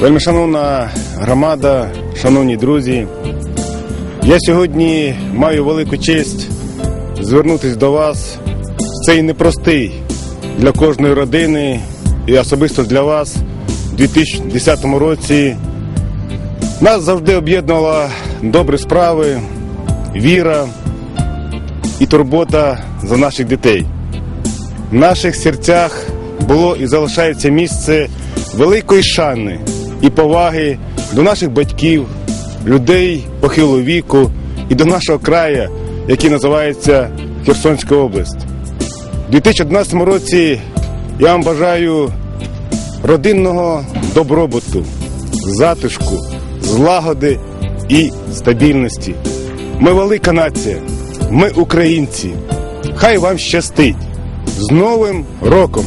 Вельми шановна громада, шановні друзі, я сьогодні маю велику честь звернутися до вас в цей непростий для кожної родини і особисто для вас у 2010 році. Нас завжди об'єднувала добрі справи, віра і турбота за наших дітей. В наших серцях було і залишається місце великої шани і поваги до наших батьків, людей похилого віку і до нашого краю, який називається Херсонська область. У 2011 році я вам бажаю родинного добробуту, затишку, злагоди і стабільності. Ми велика нація, ми українці. Хай вам щастить! З Новим роком!